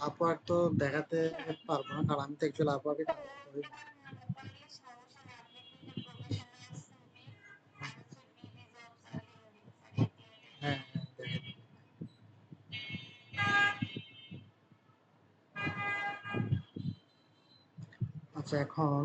Upwork তো দেখাতে পারব না কারণ আমি তো অ্যাকচুয়ালি আপওয়ার্কে হ্যাঁ হ্যাঁ। আচ্ছা এখন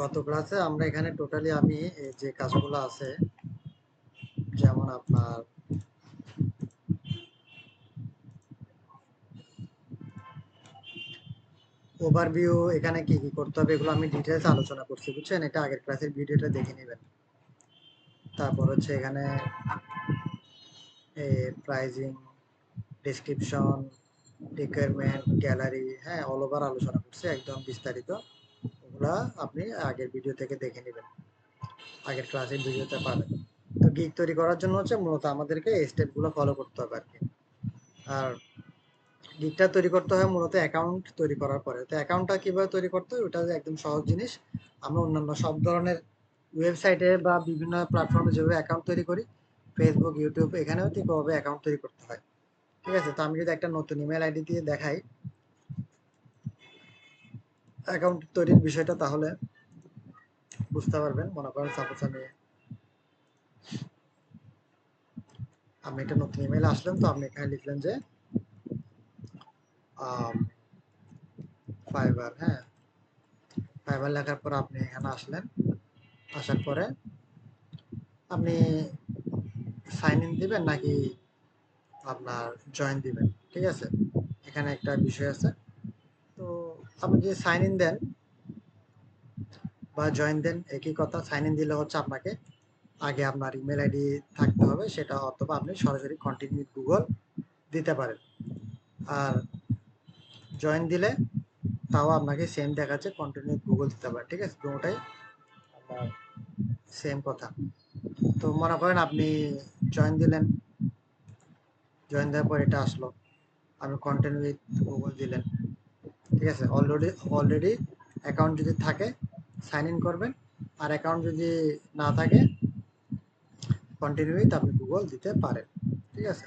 গত ক্লাসে আমরা এখানে টোটালি আমি যে কাজগুলো আছে, যেমন আপনার ওভারভিউ এখানে কি কি করতে হবে, এগুলো আমি ডিটেলস আলোচনা করছি, বুঝছেন? এটা আগের ক্লাসের ভিডিওটা দেখে নেবেন। তারপর হচ্ছে এখানে প্রাইজিং ডিসক্রিপশন রিকোয়ারমেন্ট গ্যালারি হ্যাঁ অল ওভার আলোচনা করছি, একদম বিস্তারিত। ওগুলা আপনি আগের ভিডিও থেকে দেখে নেবেন। আগের ক্লাসের ভিডিওতে পাবেন। তো গিগ তৈরি করার জন্য হচ্ছে মূলত আমাদেরকে এই স্টেপগুলো ফলো করতে হবে আর কি আর গিগটা তৈরি করতে হয় মূলত অ্যাকাউন্ট তৈরি করার পরে। তো অ্যাকাউন্টটা কীভাবে তৈরি করতে হয়? ওটা একদম সহজ জিনিস। আমরা অন্যান্য সব ধরনের ওয়েবসাইটে বা বিভিন্ন প্ল্যাটফর্মে যেভাবে অ্যাকাউন্ট তৈরি করি ফেসবুক ইউটিউব এখানেও ঠিকভাবে অ্যাকাউন্ট তৈরি করতে হয়। ঠিক আছে? তো আমি যদি একটা নতুন ইমেল আইডি দিয়ে দেখাই অ্যাকাউন্ট তৈরির বিষয়টা তাহলে বুঝতে পারবেন। মনে করেন সাপোজ আমি আপনি একটা নতুন ইমেল আসলেন তো আপনি এখানে লিখলেন যে ফাইবার হ্যাঁ? ফাইবার লেখার পর আপনি এখানে আসলেন। আসার পরে আপনি সাইন ইন দিবেন নাকি আপনার জয়েন দিবেন, ঠিক আছে? এখানে একটা বিষয় আছে। আপনি যদি সাইন ইন দেন বা জয়েন দেন, একই কথা সাইন ইন দিলে হচ্ছে আপনাকে আগে আপনার ইমেল আইডি থাকতে হবে, সেটা অথবা আপনি সরাসরি কন্টিনিউ গুগল দিতে পারেন। আর জয়েন দিলে তাও আপনাকে সেম দেখাচ্ছে কন্টিনিউ গুগল দিতে পারে, ঠিক আছে? দুটাই সেম কথা। তো মনে করেন আপনি জয়েন দিলেন জয়েন দেওয়ার পর এটা আসলো, আপনি কন্টিনিউ গুগল দিলেন। ঠিক আছে অলরেডি অলরেডি অ্যাকাউন্ট যদি থাকে সাইন ইন করবেন। আর অ্যাকাউন্ট যদি না থাকে কন্টিনিউ উইথ আপনি গুগল দিতে পারেন। ঠিক আছে?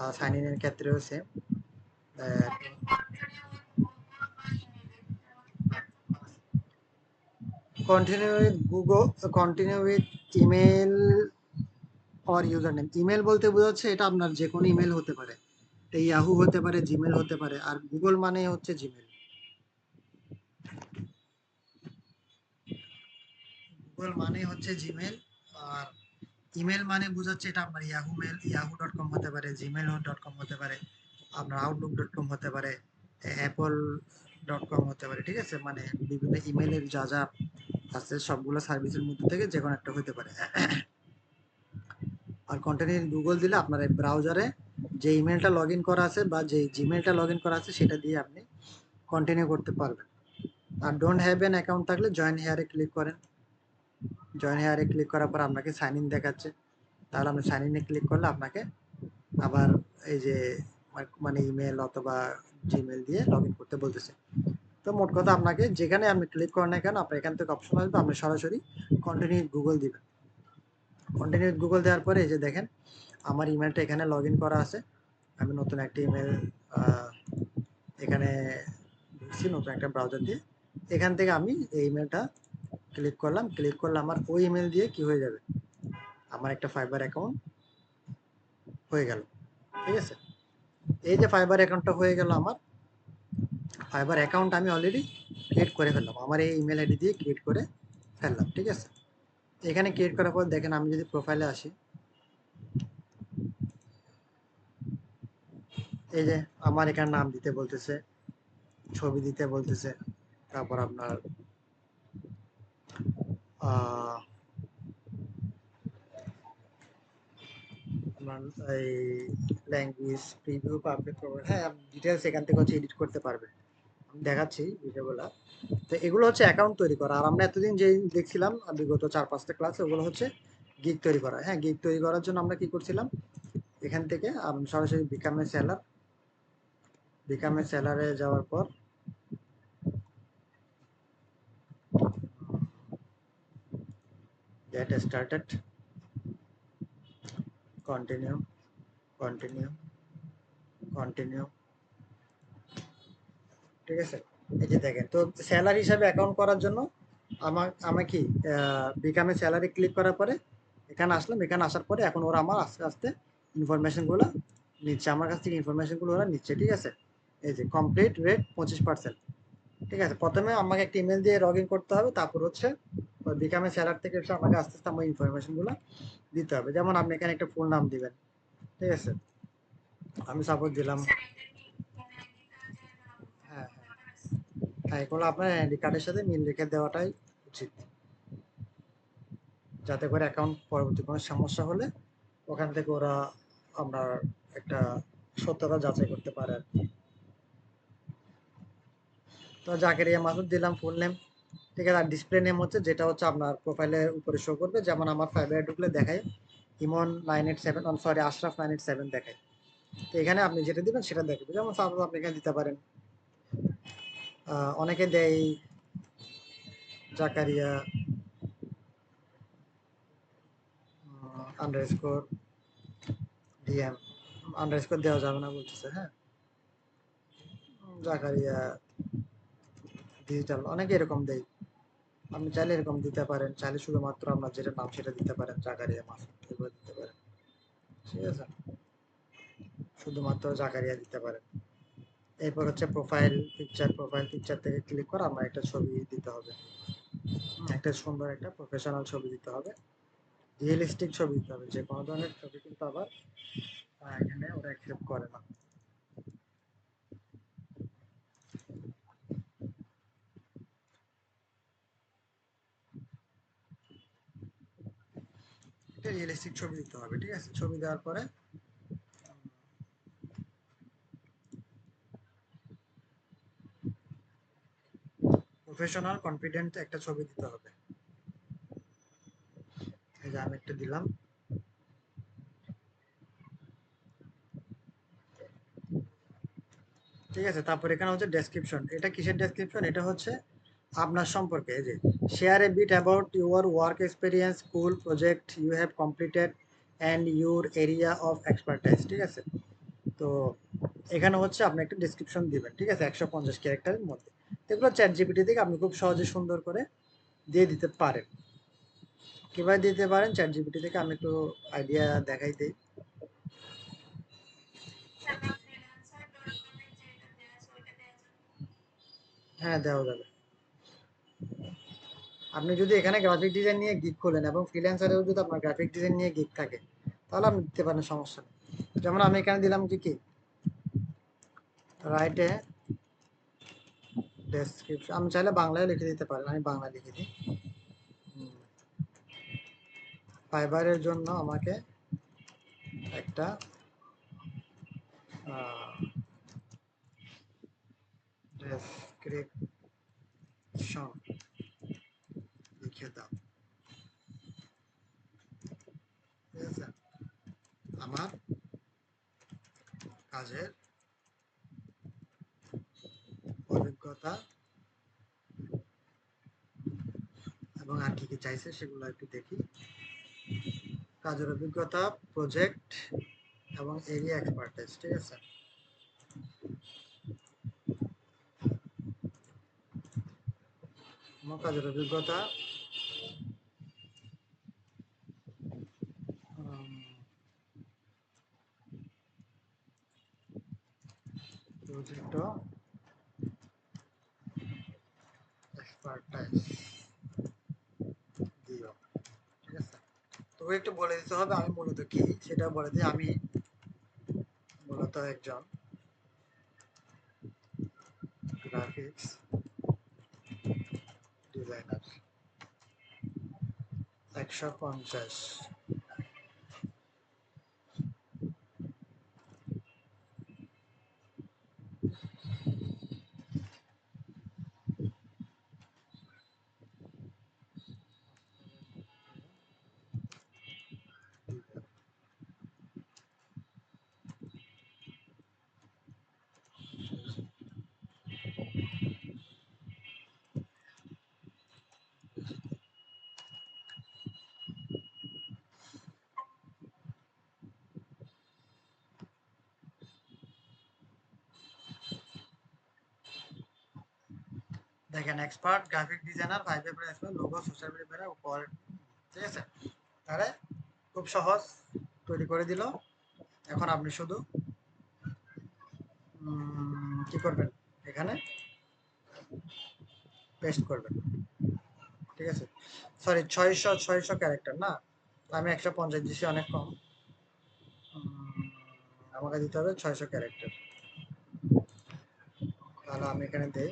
আর সাইন ইনের ক্ষেত্রেও same continue with Google continue with email or username email বলতে বোঝাচ্ছে এটা আপনার যে কোনো ইমেল হতে পারে। এটা ইয়াহু হতে পারে জিমেল হতে পারে, আর গুগল মানে হচ্ছে জিমেল গুগল মানে হচ্ছে জিমেল আর ইমেল মানে বোঝাচ্ছে এটা আপনার Yahoo mail Yahoo dot com হতে পারে জিমেল ডট কম হতে পারে, আপনার আউটলুক ডট কম হতে পারে অ্যাপল ডট কম হতে পারে, ঠিক আছে? মানে বিভিন্ন ইমেলের যা যা আছে, সবগুলো সার্ভিসের মধ্যে থেকে যে কোনো একটা হতে পারে। আর কন্টেন্ট গুগল দিলে আপনার এই ব্রাউজারে যে ইমেলটা লগ করা আছে বা যে জিমেলটা লগ করা আছে সেটা দিয়ে আপনি কন্টিনিউ করতে পারবেন। আর ডোন্ট হ্যাভ এন অ্যাকাউন্ট থাকলে জয়েন হেয়ারে ক্লিক করেন। জয়েন হেয়ারে ক্লিক করার পর আপনাকে সাইন ইন দেখাচ্ছে। তাহলে আপনি সাইন ইনে ক্লিক করলে আপনাকে আবার এই যে মানে ইমেল অথবা জিমেল দিয়ে লগ করতে বলতেছে। তো মোট কথা আপনাকে যেখানে আপনি ক্লিক করেন না কেন, আপনার এখান থেকে অপশন আসবে, আপনি সরাসরি কন্টিনিউ গুগল দিবেন। কন্টিনিউ গুগল দেওয়ার পরে যে দেখেন, আমার ইমেলটা এখানে লগ করা আছে। আমি নতুন একটা ইমেল এখানে ঢুকছি নতুন একটা ব্রাউজার দিয়ে। এখান থেকে আমি এই ইমেলটা ক্লিক করলাম। ক্লিক করলে আমার ওই ইমেল দিয়ে কি হয়ে যাবে? আমার একটা ফাইবার অ্যাকাউন্ট হয়ে গেল। ঠিক আছে? এই যে ফাইবার অ্যাকাউন্টটা হয়ে গেল আমার। ফাইবার অ্যাকাউন্ট আমি অলরেডি ক্রিয়েট করে ফেললাম। আমার এই ইমেল আইডি দিয়ে ক্রিয়েট করে ফেললাম। ঠিক আছে? এখানে ক্রিয়েট করার পর দেখেন আমি যদি প্রোফাইলে আসি। এই যে আমার এখানে নাম দিতে বলতেছে, ছবি দিতে বলতেছে, তারপর আপনার এই ল্যাঙ্গুয়েজ প্রিভিউ পাবলিক হ্যাঁ ডিটেলস এখান থেকে হচ্ছে এডিট করতে পারবে। আমি দেখাচ্ছি ভিডিওগুলো তো এগুলো হচ্ছে অ্যাকাউন্ট তৈরি করা। আর আমরা এতদিন যে দেখছিলাম, বিগত চার, পাঁচটা ক্লাস ওগুলো হচ্ছে গিগ তৈরি করা। হ্যাঁ গিগ তৈরি করার জন্য আমরা কি করছিলাম? এখান থেকে সরাসরি বিকামে সেলার বিকামে সেলারে যাওয়ার পর, get started continue continue continue ঠিক আছে? এই যে দেখেন, তো স্যালারি হিসাবে অ্যাকাউন্ট করার জন্য আমার আমার কি বিকামে স্যালারি ক্লিক করার পরে এখানে আসলাম। এখানে আসার পরে এখন ওরা আমার আস্তে আস্তে ইনফরমেশনগুলো নিচ্ছে। আমার কাছ থেকে ইনফরমেশনগুলো ওরা নিচ্ছে, ঠিক আছে? এই যে কমপ্লিট রেট পঁচিশ পার্সেন্ট ঠিক আছে? প্রথমে আমাকে একটা ইমেল দিয়ে লগ ইন করতে হবে। তারপর হচ্ছে বিকামে স্যালার থেকে এসে আমাকে আস্তে আস্তে আমার ইনফরমেশনগুলো দিতে হবে। যেমন আপনি এখানে একটা ফুল নাম দিবেন। ঠিক আছে? আমি সাপোজ দিলাম। হ্যাঁ এগুলো আপনার আইডি কার্ডের সাথে মিল রেখে দেওয়াটাই উচিত। যাতে করে অ্যাকাউন্ট পরবর্তী কোনো সমস্যা হলে ওখান থেকে ওরা আপনার একটা সত্যতা যাচাই করতে পারে আর কি। তো জাকেরিয়া মাসুদ, দিলাম ফুল নেম ঠিক আছে, আর ডিসপ্লে নেম হচ্ছে যেটা হচ্ছে আপনার প্রোফাইলের উপরে শো করবে। যেমন আমার ফাইবারে ঢুকলে দেখায় Imon nine eight seven sorry Ashraf nine eight seven দেখায় তো এখানে আপনি যেটা দিবেন সেটা দেখবে। যেমন সাপোজ আপনি এখানে দিতে পারেন। অনেকে দেয় Zakaria underscore DM underscore দেওয়া যাবে না বলতেছে হ্যাঁ? জাকারিয়া ডিজিটাল অনেকে এরকম দেয়। আপনি চাইলে এরকম দিতে পারেন, চাইলে শুধুমাত্র আপনার যেটা নাম সেটা দিতে পারেন, জাকারিয়া মাসুদ, এগুলো দিতে পারেন। ঠিক আছে? শুধুমাত্র জাকারিয়া দিতে পারেন। এরপর হচ্ছে প্রোফাইল পিকচার প্রোফাইল পিকচার থেকে ক্লিক করে আমার একটা ছবি দিতে হবে। একটা সুন্দর একটা প্রফেশনাল ছবি দিতে হবে। রিয়েলিস্টিক ছবি দিতে হবে, যে কোনো ধরনের ছবি কিন্তু আবার এখানে ওরা অ্যাকসেপ্ট করে না। রিয়েলিস্টিক ছবি দিতে হবে, ঠিক আছে? ছবি দেওয়ার পরে প্রফেশনাল কনফিডেন্ট একটা ছবি দিতে হবে। এই যে আমি একটা দিলাম। ঠিক আছে, তারপর এখানে হচ্ছে ডেসক্রিপশন এটা কিসের ডেসক্রিপশন এটা হচ্ছে আপনার সম্পর্কে। এই যে share a bit about your work experience school project you have completed and your area of expertise ঠিক আছে? তো এখানে হচ্ছে আপনি একটা ডিসক্রিপশন দিবেন। ঠিক আছে? একশো পঞ্চাশ ক্যারেক্টারের মধ্যে। এগুলো চ্যাট জিপিটি থেকে আপনি খুব সহজে সুন্দর করে দিয়ে দিতে পারেন। কীভাবে দিতে পারেন? চ্যাট জিপিটি থেকে আমি একটু আইডিয়া দেখাই দিই। হ্যাঁ দেওয়া যাবে। আপনি যদি এখানে গ্রাফিক ডিজাইন নিয়ে গিগ খোলেন এবং ফ্রিল্যান্সারেও যদি আপনার গ্রাফিক ডিজাইন নিয়ে গিগ থাকে, তাহলে আপনি দিতে পারেন সমস্যা যেমন আমি এখানে দিলাম কি? কি রাইটে ডেসক্রিপশন আমি চাইলে বাংলায় লিখে দিতে পারেন, আমি বাংলা লিখে দিই। ফাইবারের জন্য আমাকে একটা ডেসক্রিপশন লিখে দাও। আমার কাজের অভিজ্ঞতা এবং আর কি কি চাইছে সেগুলো একটু দেখি। কাজের অভিজ্ঞতা প্রজেক্ট এবং এরিয়া এক্সপার্টাইজ ঠিক আছে? কাজের অভিজ্ঞতা পুরোপুরি একটু বলে দিতে হবে, আমি মূলত কি সেটা বলে দিই, আমি মূলত একজন গ্রাফিক্স ডিজাইনার একশো পঞ্চাশ। দেখেন expert graphic designer five paper expert logo social media উপর ঠিক আছে? তাহলে খুব সহজ, তৈরি করে দিল। এখন আপনি শুধু কি করবেন? এখানে পেস্ট করবেন, ঠিক আছে? সরি ছয়শো ছয়শো ক্যারেক্টার না? আমি একশো পঞ্চাশ দিছি, অনেক কম। আমাকে দিতে হবে ছয়শো ক্যারেক্টার তাহলে আমি এখানে দিই।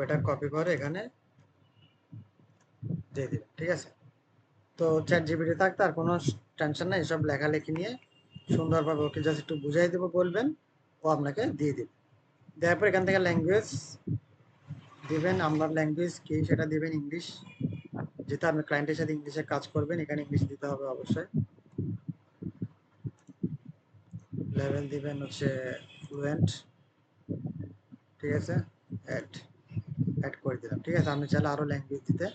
ওইটা কপি করে এখানে দিয়ে দিবেন ঠিক আছে? তো চ্যাট জিবিটি থাকতে আর কোনো টেনশন নাই এসব লেখালেখি নিয়ে সুন্দরভাবে ওকে জাস্ট একটু বুঝাই দেবো, বলবেন, ও আপনাকে দিয়ে দিবে। দেওয়ার পর এখান থেকে ল্যাঙ্গুয়েজ দিবেন আপনার ল্যাঙ্গুয়েজ কি সেটা দিবেন ইংলিশ যেটা আপনি ক্লায়েন্টের সাথে ইংলিশে কাজ করবেন, এখানে ইংলিশ দিতে হবে অবশ্যই। লেভেল দিবেন হচ্ছে ফ্লুয়েন্ট ঠিক আছে? অ্যাড অ্যাড করে দিলাম, ঠিক আছে? আপনি চাইলে আরও ল্যাঙ্গুয়েজ দিতে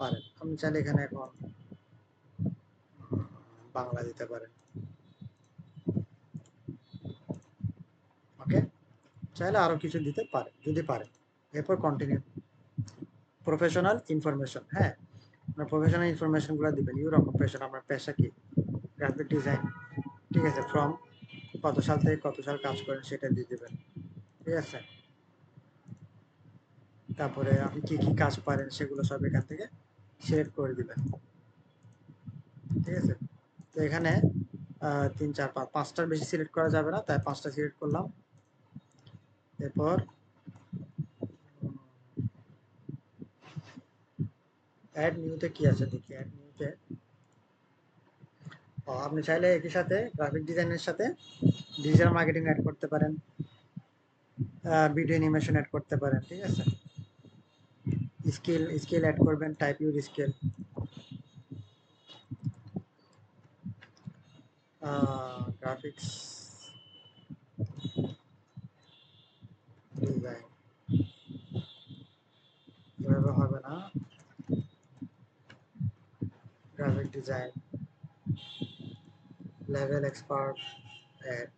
পারেন। আপনি চাইলে এখানে এখন বাংলা দিতে পারেন। ওকে চাইলে আরও কিছু দিতে পারেন যদি পারেন এরপর কন্টিনিউ প্রফেশনাল ইনফরমেশন হ্যাঁ? আপনার প্রফেশনাল ইনফরমেশনগুলো দিবেন। ইউর অকুপেশন আপনার পেশা কি? গ্রাফিক ডিজাইন ঠিক আছে? ফ্রম কত সাল থেকে কত সাল কাজ করেন সেটা দিয়ে দেবেন, ঠিক আছে? তারপরে আপনি কি কি কাজ পারেন সেগুলো সব এখান থেকে সিলেক্ট করে দিবেন। ঠিক আছে? তো এখানে তিন, চার, পাঁচ, পাঁচটার বেশি সিলেক্ট করা যাবে না, তাই পাঁচটা সিলেক্ট করলাম। এরপর অ্যাড নিউতে কি আছে দেখি অ্যাড নিউতে আপনি চাইলে একই সাথে গ্রাফিক ডিজাইনের সাথে ডিজিটাল মার্কেটিং অ্যাড করতে পারেন ভিডিও অ্যানিমেশন অ্যাড করতে পারেন, ঠিক আছে? স্কিল স্কিল অ্যাড করবেন type your skill graphics design এভাবে হবে না graphic design level expert add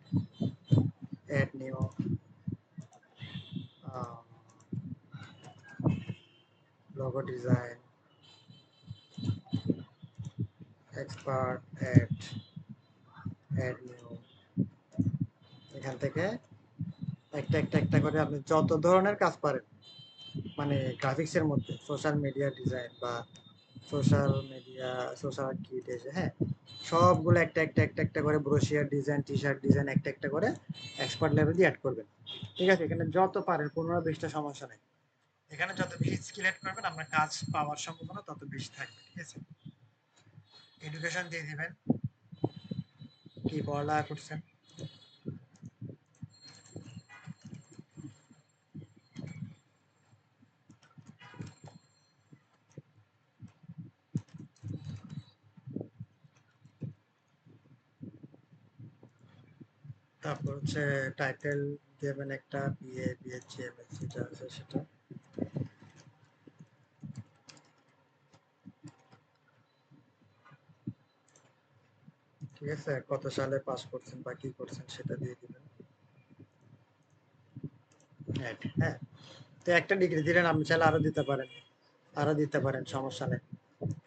add new logo design, expert, add add new এখান থেকে একটা একটা একটা করে আপনি যত ধরনের কাজ পারেন মানে গ্রাফিক্সের মধ্যে সোশ্যাল মিডিয়া ডিজাইন বা সোশ্যাল মিডিয়া সোশ্যাল কিট এসে হ্যাঁ সবগুলো একটা একটা একটা একটা করে brochure design T shirt design একটা একটা করে এক্সপার্ট লেভেল দিয়ে অ্যাড করবেন। ঠিক আছে, এখানে যত পারেন, পনেরো, বিশটা সমস্যা নেই। এখানে যত বেশি স্কিল অ্যাড করবেন, আপনার কাজ পাওয়ার সম্ভাবনা তত বেশি থাকবে, ঠিক আছে? এডুকেশন দিয়ে দিবেন। কি পড়ালেখা করছেন? তারপর হচ্ছে টাইটেল দেবেন একটা বিএ বিএসসি এমএসসি যা আছে সেটা ঠিক আছে কত সালে পাস করছেন বা কি করছেন সেটা দিয়ে দিবেন। হ্যাঁ তো একটা ডিগ্রি দিলেন আপনি চাইলে আরও দিতে পারেন। আরও দিতে পারেন সমস্যা নেই।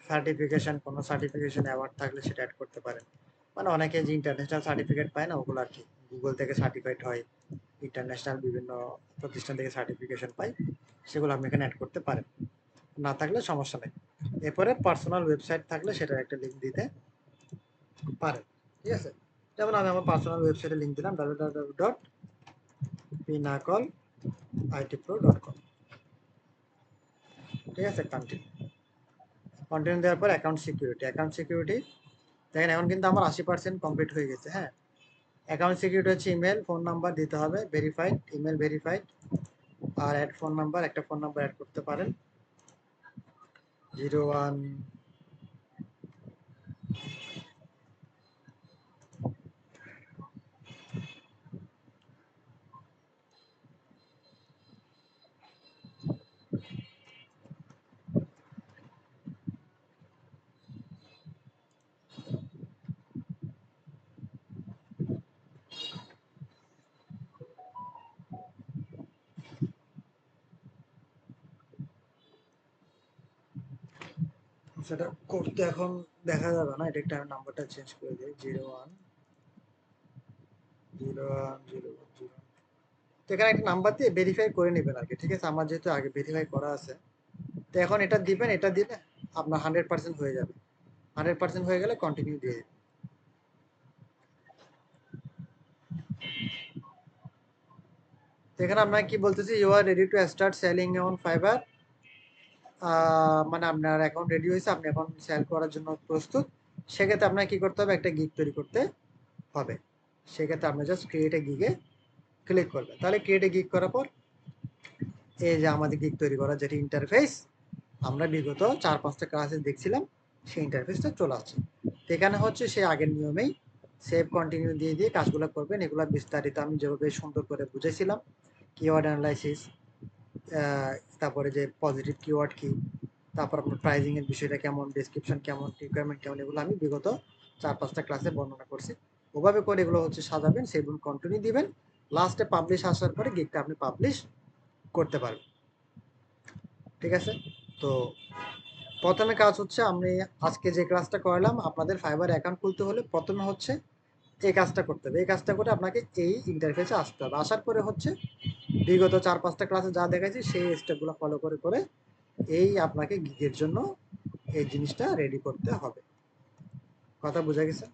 সার্টিফিকেশন কোনো সার্টিফিকেশন অ্যাওয়ার্ড থাকলে সেটা অ্যাড করতে পারেন। মানে অনেকে যে ইন্টারন্যাশনাল সার্টিফিকেট পায় না ওগুলো আর কি গুগল থেকে সার্টিফাইড হয় ইন্টারন্যাশনাল বিভিন্ন প্রতিষ্ঠান থেকে সার্টিফিকেশন পাই সেগুলো আপনি এখানে অ্যাড করতে পারেন। না থাকলে সমস্যা নেই। এরপরে পার্সোনাল ওয়েবসাইট থাকলে সেটার একটা লিঙ্ক দিতে পারেন। ঠিক আছে? যেমন আমি আমার পার্সোনাল ওয়েবসাইটে লিঙ্ক দিলাম W W dot pinnacle IT pro dot com ঠিক আছে কন্টিনিউ কন্টিনিউ দেওয়ার পর অ্যাকাউন্ট সিকিউরিটি অ্যাকাউন্ট সিকিউরিটি দেখেন এখন কিন্তু আমার আশি পার্সেন্ট কমপ্লিট হয়ে গেছে হ্যাঁ? অ্যাকাউন্ট সিকিউরিটি হচ্ছে ইমেল ফোন নাম্বার দিতে হবে ভেরিফাইড ইমেল ভেরিফাইড আর অ্যাড ফোন নাম্বার একটা ফোন নাম্বার অ্যাড করতে পারেন। জিরো ওয়ান সেটা করতে এখন দেখা যাবে না, এটা একটা নাম্বারটা চেঞ্জ করে দিই zero one zero one zero one zero তো এখানে একটা নাম্বার দিয়ে ভেরিফাই করে নেবেন আর কি ঠিক আছে? আমার যেহেতু আগে ভেরিফাই করা আছে, তো এখন এটা দিবেন, এটা দিলে আপনার হান্ড্রেড পার্সেন্ট হয়ে যাবে। হান্ড্রেড পার্সেন্ট হয়ে গেলে কন্টিনিউ দিয়ে তো এখানে আপনাকে কি বলতেছি you are ready to start selling on Fiverr মানে আপনার অ্যাকাউন্ট রেডি হয়েছে, আপনি এখন সেল করার জন্য প্রস্তুত। সেক্ষেত্রে আপনাকে কি করতে হবে? একটা গিগ তৈরি করতে হবে। সেক্ষেত্রে আপনি জাস্ট ক্রিয়েটে গিগে ক্লিক করবেন। তাহলে ক্রিয়েটে গিগ করার পর এই যে আমাদের গিগ তৈরি করা যেটি ইন্টারফেস আমরা বিগত চার, পাঁচটা ক্লাসে দেখছিলাম, সেই ইন্টারফেসটা চলে আসছে। এখানে হচ্ছে সে আগের নিয়মেই সেভ কন্টিনিউ দিয়ে দিয়ে কাজগুলো করবেন। এগুলো বিস্তারিত আমি যেভাবে সুন্দর করে বুঝেছিলাম কিওয়ার্ড অ্যানালাইসিস তারপরে যে পজিটিভ কিওয়ার্ড কি, তারপর আপনার প্রাইজিং এর বিষয়টা কেমন ডেসক্রিপশন কেমন রিকোয়ারমেন্ট কেমন, এগুলো আমি বিগত চার, পাঁচটা ক্লাসে বর্ণনা করছি। ওভাবে করে এগুলো হচ্ছে সাজাবেন, সেগুলো কন্টিনিউ দিবেন। লাস্টে পাবলিশ আসার পরে গিকটা আপনি পাবলিশ করতে পারবেন। ঠিক আছে? তো প্রথমে কাজ হচ্ছে আমি আজকে যে ক্লাসটা করালাম, আপনাদের ফাইবার অ্যাকাউন্ট খুলতে হলে প্রথমে হচ্ছে এই কাজটা করতে হবে, এই কাজটা করে আপনাকে এই ইন্টারফেসে আসতে হবে। আসার পরে হচ্ছে বিগত চার, পাঁচটা ক্লাসে যা দেখেছি সেই স্টেপগুলো ফলো করে করে এই আপনাকে গিগের জন্য এই জিনিসটা রেডি করতে হবে। কথা বোঝা গেছে?